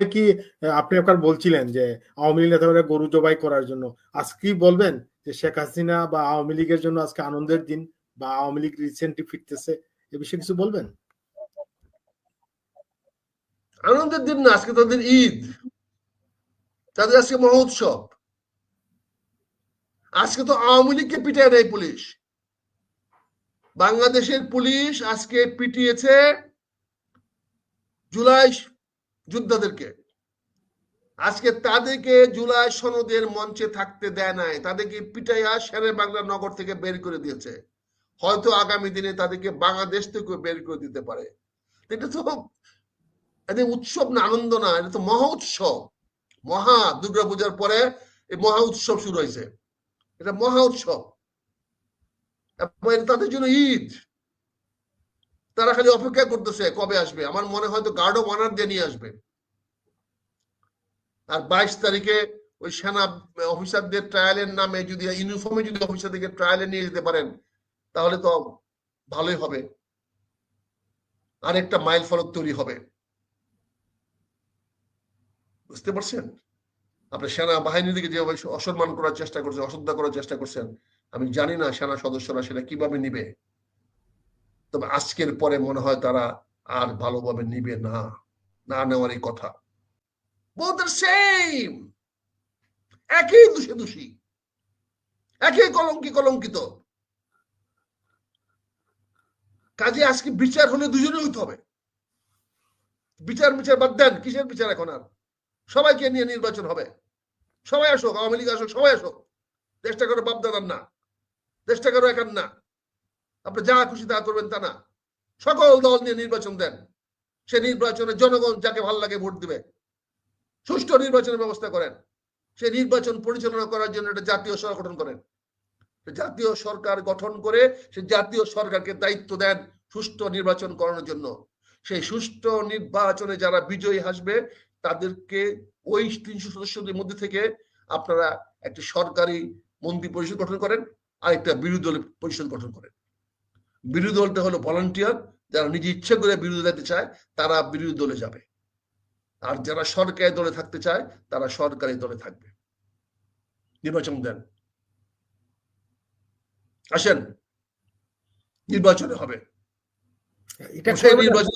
কি আপনি একবার বলছিলেন যে আওয়ামী লীগ নেতারা গরু জবাই করার জন্য। আজকে কি বলবেন যে শেখ হাসিনা বা আওয়ামী লীগের জন্য আজকে আনন্দের দিন বা আওয়ামী লীগ রিসেন্টলি ফিরতেছে, এ বিষয়ে কিছু বলবেন? আনন্দের দিন না, আজকে তাদের ঈদ। তাদের আজকে মহোৎসব। আজকে তো আওয়ামী লীগকে পিটিয়ে নেয় পুলিশ। বাংলাদেশের পুলিশ আজকে পিটিয়েছে জুলাই যোদ্ধাদেরকে। আজকে তাদেরকে জুলাই সনদের মঞ্চে থাকতে দেয় নাই, তাদেরকে পিটাইয়া শেরে বাংলা নগর থেকে বের করে দিয়েছে। হয়তো আগামী দিনে তাদেরকে বাংলাদেশ থেকে বের করে দিতে পারে। এটা তো এটা উৎসব না, আনন্দ না, এটা তো মহা উৎসব। মহা দুর্গা পূজার পরে এই মহা উৎসব শুরু হয়েছে। এটা মহা উৎসব। তাদের জন্য ঈদ। তারা খালি অপেক্ষা করতেছে কবে আসবে? আমার মনে হয়তো গার্ড অফ অনার দিয়ে নিয়ে আসবে। আর বাইশ তারিখে ওই সেনা অফিসারদের ট্রায়ালের নামে যদি ইউনিফর্মে যদি অফিসারদেরকে ট্রায়ালে নিয়ে যেতে পারেন, তাহলে তো ভালোই হবে। আরেকটা মাইল ফলক তৈরি হবে। বুঝতে পারছেন? আপনার সেনা দিকে যেভাবে অসম্মান করার চেষ্টা করছেন, অশ্রদ্ধা করার চেষ্টা করছেন, আমি জানি না সেনা সদস্যরা সেটা কীভাবে নিবে। তবে আজকের পরে মনে হয় তারা আর ভালোভাবে নিবে না না নেওয়ারই কথা। are একই দোষে, দোষী। একই কলঙ্কি কলঙ্কিত। কাজে আজকে বিচার হলে দুজনে হইতে হবে। বিচার বিচার বাদ দেন, কিসের বিচার এখন আর? সবাইকে নিয়ে নির্বাচন হবে। সবাই আসুক, আওয়ামী লীগ আসুক, সবাই আসুক। দেশটা করো বাপ দাদার না। দেশটা করো একার না। আপনি যা খুশি তা করবেন তা না। সকল দল নিয়ে নির্বাচন দেন। সে নির্বাচনে জনগণ যাকে ভালো লাগে ভোট দিবে। সুষ্ঠু নির্বাচনের ব্যবস্থা করেন। সে নির্বাচন পরিচালনা করার জন্য একটা জাতীয় সরকার গঠন করেন। জাতীয় সরকার গঠন করে সে জাতীয় সরকারকে দায়িত্ব দেন সুষ্ঠু নির্বাচন করানোর জন্য। সেই সুষ্ঠু নির্বাচনে যারা বিজয়ী আসবে তাদেরকে ওই তিনশো সদস্যদের মধ্যে থেকে আপনারা একটি সরকারি মন্ত্রী পরিষদ গঠন করেন আর একটা বিরোধী দল পরিষদ গঠন করেন। বিরোধী দলটা হলো ভলান্টিয়ার যারা নিজে ইচ্ছা করে বিরোধী দিতে চায় তারা বিরোধী দলে যাবে। আর যারা সরকারি দলে থাকতে চায় তারা সরকারি দলে থাকবে। নির্বাচন দেন। আসেন। নির্বাচনে হবে। সেই নির্বাচন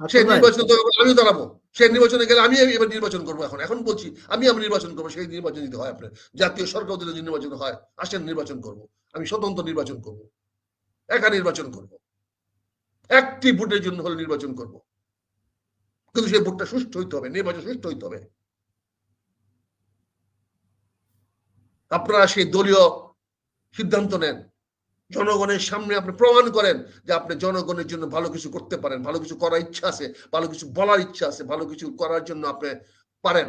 সেই নির্বাচন আমি দাঁড়াবো। সেই নির্বাচনে গেলে আমি এবার নির্বাচন করব এখন। এখন বলছি আমি আমি নির্বাচন করব সেই নির্বাচন দিতে হয় আপনার। জাতীয় সরকার যদি নির্বাচন হয় আসেন নির্বাচন করব। আমি স্বতন্ত্র নির্বাচন করব। একা নির্বাচন করব। একটি ভোটের জন্য হলে নির্বাচন করব। কিন্তু সেই ভোটটা সুষ্ঠু হইতে হবে, নির্বাচন সুষ্ঠু হইতে হবে। আপনারা সেই দলীয় সিদ্ধান্ত নেন। জনগণের সামনে আপনি প্রমাণ করেন যে আপনি জনগণের জন্য ভালো কিছু করতে পারেন, ভালো কিছু করার ইচ্ছা আছে, ভালো কিছু বলার ইচ্ছা আছে, ভালো কিছু করার জন্য আপনি পারেন।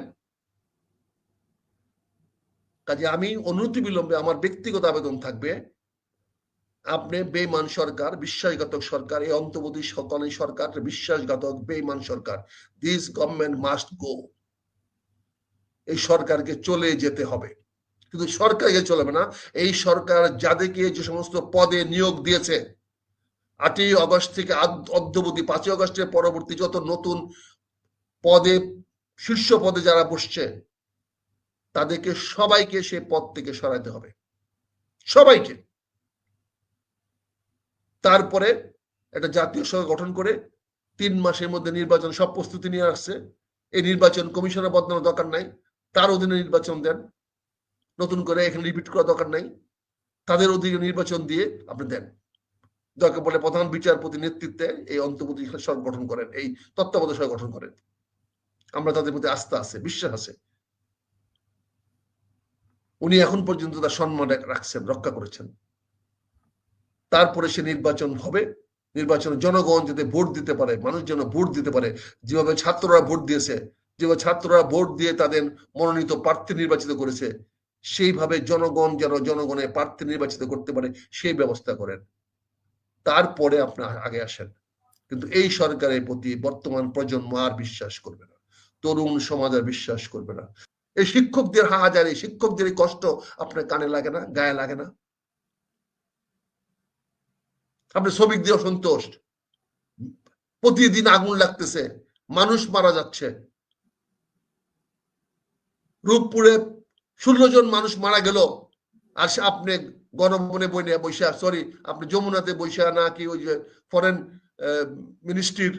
কাজে আমি অনুমতি বিলম্বে আমার ব্যক্তিগত আবেদন থাকবে। আপনি বেমান সরকার, বিশ্বাসঘাতক সরকার, এই অন্তর্বর্তী সকলের সরকার, বিশ্বাসঘাতক বেমান সরকার। দিস গভর্নমেন্ট মাস্ট গো এই সরকারকে চলে যেতে হবে। কিন্তু সরকারকে চলবে না। এই সরকার যাদেরকে যে সমস্ত পদে নিয়োগ দিয়েছে, আটই অগস্ট থেকে অদ্যবধি পাঁচই অগস্টের পরবর্তী যত নতুন পদে, শীর্ষ পদে যারা বসছে, তাদেরকে সবাইকে সে পদ থেকে সরাইতে হবে। সবাইকে। তারপরে একটা জাতীয় সভা গঠন করে তিন মাসের মধ্যে নির্বাচন, সব প্রস্তুতি নিয়ে আসছে। এই নির্বাচন কমিশনের বদলানোর দরকার নাই। তার অধীনে নির্বাচন দেন। নতুন করে এখানে রিপিট করার দরকার নাই। তাদের অধীনে নির্বাচন দিয়ে আপনি দেন। দরকার বলে প্রধান বিচারপতি নেতৃত্বে এই অন্তর্বর্তী সরকার গঠন করেন, এই তত্ত্বাবধায়ক সরকার গঠন করেন। আমরা তাদের প্রতি আস্থা আছে, বিশ্বাস আছে। উনি এখন পর্যন্ত তার সম্মান রাখছেন, রক্ষা করেছেন। তারপরে সে নির্বাচন হবে। নির্বাচনে জনগণ যাতে ভোট দিতে পারে, মানুষ যেন ভোট দিতে পারে। যেভাবে ছাত্ররা ভোট দিয়েছে, যেভাবে ছাত্ররা ভোট দিয়ে তাদের মনোনীত প্রার্থী নির্বাচিত করেছে, সেইভাবে জনগণ যেন জনগণের প্রার্থী নির্বাচিত করতে পারে, সেই ব্যবস্থা করেন। তারপরে আপনার আগে আসেন। কিন্তু এই সরকারের প্রতি বর্তমান প্রজন্ম আর বিশ্বাস করবে না। তরুণ সমাজ আর বিশ্বাস করবে না। এই শিক্ষকদের হাহাজারি শিক্ষকদের কষ্ট আপনার কানে লাগে না, গায়ে লাগে না। আপনি শ্রমিক দিয়ে অসন্তোষ প্রতিদিন আগুন লাগতেছে, মানুষ মারা যাচ্ছে। রূপপুরে ষোলো জন মানুষ মারা গেল, আর আপনি গণভবনে বই নিয়ে বৈশা সরি আপনি যমুনাতে বৈশা না কি ওই যে ফরেন মিনিস্ট্রির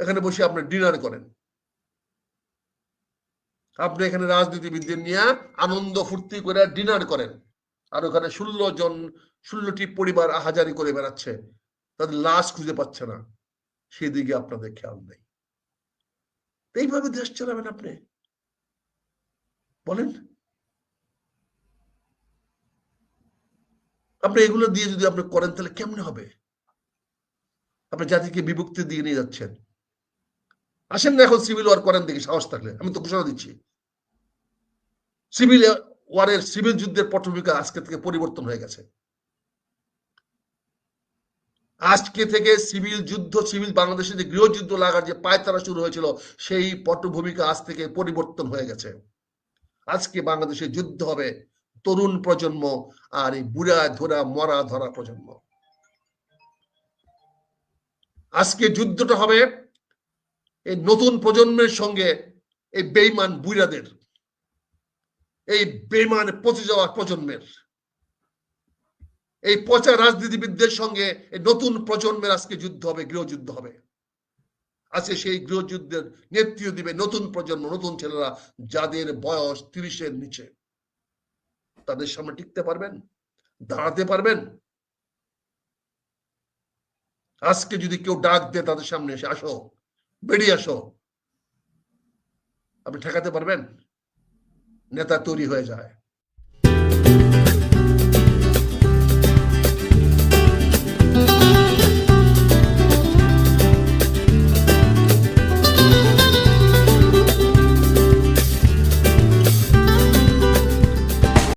এখানে বসে আপনি ডিনার করেন। আপনি এখানে রাজনীতিবিদদের নিয়ে আনন্দ ফুর্তি করে ডিনার করেন। আর ওখানে ষোলো জন, ষোলোটি পরিবার আহাজারি করে বেড়াচ্ছে। তাদের লাশ খুঁজে পাচ্ছে না। সেদিকে আপনাদের খেয়াল নেই। এইভাবে দেশ চালাবেন আপনি? বলেন। আপনি এগুলো দিয়ে যদি আপনি করেন, তাহলে কেমনে হবে? আপনি জাতিকে বিভক্তি দিয়ে নিয়ে যাচ্ছেন। আসেন না এখন সিভিল ওয়ার করেন দেখি, সাহস থাকলে। আমি তো ঘোষণা দিচ্ছি। সিভিল ওয়ারের সিভিল যুদ্ধের পটভূমিকা আজকে থেকে পরিবর্তন হয়ে গেছে। আজকে থেকে সিভিল যুদ্ধ, সিভিল বাংলাদেশে যে গৃহযুদ্ধ লাগার যে পায়তারা শুরু হয়েছিল, সেই পটভূমিকা আজ থেকে পরিবর্তন হয়ে গেছে। আজকে বাংলাদেশে যুদ্ধ হবে তরুণ প্রজন্ম আর এই বুড়া ধরা মরা ধরা প্রজন্ম। আজকে যুদ্ধটা হবে এই নতুন প্রজন্মের সঙ্গে এই বেইমান বুইরাদের এই বেইমান পচে যাওয়া প্রজন্মের। এই পচা রাজনীতিবিদদের সঙ্গে নতুন প্রজন্মের আজকে যুদ্ধ হবে, গৃহযুদ্ধ হবে। আজকে সেই গৃহযুদ্ধের নেতৃত্ব দিবে নতুন প্রজন্ম, নতুন ছেলেরা যাদের বয়স তিরিশের নিচে। তাদের সামনে টিকতে পারবেন, দাঁড়াতে পারবেন। আজকে যদি কেউ ডাক দেয় তাদের সামনে এসে, আসো, বেরিয়ে আসো। আপনি ঠেকাতে পারবেন? নেতা তৈরি হয়ে যায়।